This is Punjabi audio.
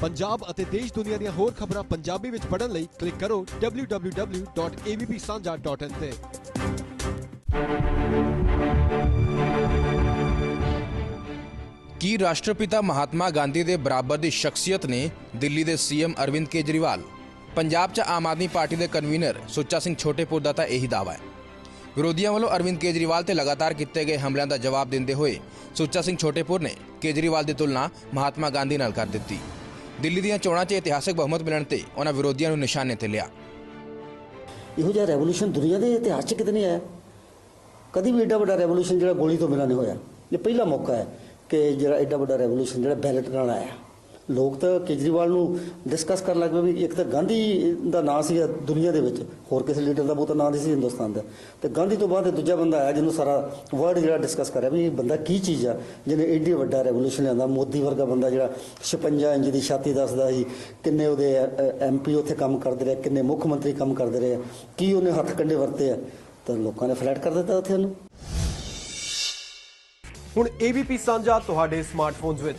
ਪੰਜਾਬ ਅਤੇ ਦੇਸ਼ ਦੁਨੀਆ ਦੀਆਂ ਹੋਰ ਖਬਰਾਂ ਪੰਜਾਬੀ ਵਿੱਚ ਪੜ੍ਹਨ ਲਈ ਕਲਿੱਕ ਕਰੋ www.avpsanja.in ਤੇ। ਕੀ ਰਾਸ਼ਟਰਪਿਤਾ ਮਹਾਤਮਾ ਗਾਂਧੀ ਦੇ ਬਰਾਬਰ ਦੀ ਸ਼ਖਸੀਅਤ ਨੇ ਦਿੱਲੀ ਦੇ ਸੀਐਮ ਅਰਵਿੰਦ ਕੇਜਰੀਵਾਲ? ਪੰਜਾਬ 'ਚ ਆਮ ਆਦਮੀ ਪਾਰਟੀ ਦੇ ਕਨਵੀਨਰ ਸੁੱਚਾ ਸਿੰਘ ਛੋਟੇਪੁਰ ਦਾ ਤਾਂ ਇਹੀ ਦਾਅਵਾ ਹੈ। ਵਿਰੋਧੀਆਂ ਵੱਲੋਂ ਅਰਵਿੰਦ ਕੇਜਰੀਵਾਲ ਤੇ ਲਗਾਤਾਰ ਕੀਤੇ ਗਏ ਹਮਲਿਆਂ ਦਾ ਜਵਾਬ ਦਿੰਦੇ ਹੋਏ ਸੁੱਚਾ ਸਿੰਘ ਛੋਟੇਪੁਰ ਨੇ ਕੇਜਰੀਵਾਲ ਦੀ ਤੁਲਨਾ ਮਹਾਤਮਾ ਗਾਂਧੀ ਨਾਲ ਕਰ ਦਿੱਤੀ। ਦਿੱਲੀ ਦੀਆਂ ਚੋਣਾਂ 'ਚ ਇਤਿਹਾਸਕ ਬਹੁਮਤ ਮਿਲਣ ਤੇ ਉਹਨਾਂ ਵਿਰੋਧੀਆਂ ਨੂੰ ਨਿਸ਼ਾਨੇ ਤੇ ਲਿਆ। ਇਹੋ ਜਿਹਾ ਰੈਵੋਲੂਸ਼ਨ ਦੁਨੀਆ ਦੇ ਇਤਿਹਾਸ 'ਚ ਕਿਤੇ ਨਹੀਂ ਆਇਆ। ਕਦੀ ਵੀ ਐਡਾ ਵੱਡਾ ਰੈਵੋਲੂਸ਼ਨ ਜਿਹੜਾ ਗੋਲੀ ਤੋਂ ਬਿਨਾਂ ਨਹੀਂ ਹੋਇਆ। ਇਹ ਪਹਿਲਾ ਮੌਕਾ ਹੈ ਕਿ ਜਿਹੜਾ ਐਡਾ ਵੱਡਾ ਰੈਵੋਲੂਸ਼ਨ ਜਿਹੜਾ ਬੈਲਟ ਨਾਲ ਆਇਆ। ਲੋਕ ਤਾਂ ਕੇਜਰੀਵਾਲ ਨੂੰ ਡਿਸਕਸ ਕਰਨ ਲੱਗ ਪਏ ਵੀ ਇੱਕ ਤਾਂ ਗਾਂਧੀ ਦਾ ਨਾਂ ਸੀ ਦੁਨੀਆ ਦੇ ਵਿੱਚ, ਹੋਰ ਕਿਸੇ ਲੀਡਰ ਦਾ ਬਹੁਤਾ ਨਾਂ ਨਹੀਂ ਸੀ ਹਿੰਦੁਸਤਾਨ ਦਾ। ਤੇ ਗਾਂਧੀ ਤੋਂ ਬਾਅਦ ਦੂਜਾ ਬੰਦਾ ਆਇਆ ਜਿਹਨੂੰ ਸਾਰਾ ਵਰਲਡ ਜਿਹੜਾ ਡਿਸਕਸ ਕਰ ਰਿਹਾ ਵੀ ਇਹ ਬੰਦਾ ਕੀ ਚੀਜ਼ ਆ, ਜਿਹਨੇ ਐਡੀ ਵੱਡਾ ਰੈਵੋਲੂਸ਼ਨ ਲਿਆਂਦਾ, ਮੋਦੀ ਵਰਗਾ ਬੰਦਾ ਜਿਹੜਾ 56 ਇੰਚ ਦੀ ਛਾਤੀ ਦੱਸਦਾ ਸੀ, ਕਿੰਨੇ ਉਹਦੇ ਐਮਪੀ ਉੱਥੇ ਕੰਮ ਕਰਦੇ ਰਹੇ, ਕਿੰਨੇ ਮੁੱਖ ਮੰਤਰੀ ਕੰਮ ਕਰਦੇ ਰਹੇ, ਕੀ ਉਹਨੇ ਹੱਥ ਕੰਡੇ ਵਰਤੇ ਆ, ਤਾਂ ਲੋਕਾਂ ਨੇ ਫਲੈਟ ਕਰ ਦਿੱਤਾ ਉੱਥੇ ਉਹਨੂੰ। ਹੁਣ AVP ਸਾਂਝਾ ਤੁਹਾਡੇ ਸਮਾਰਟਫੋਨਸ ਵਿੱਚ।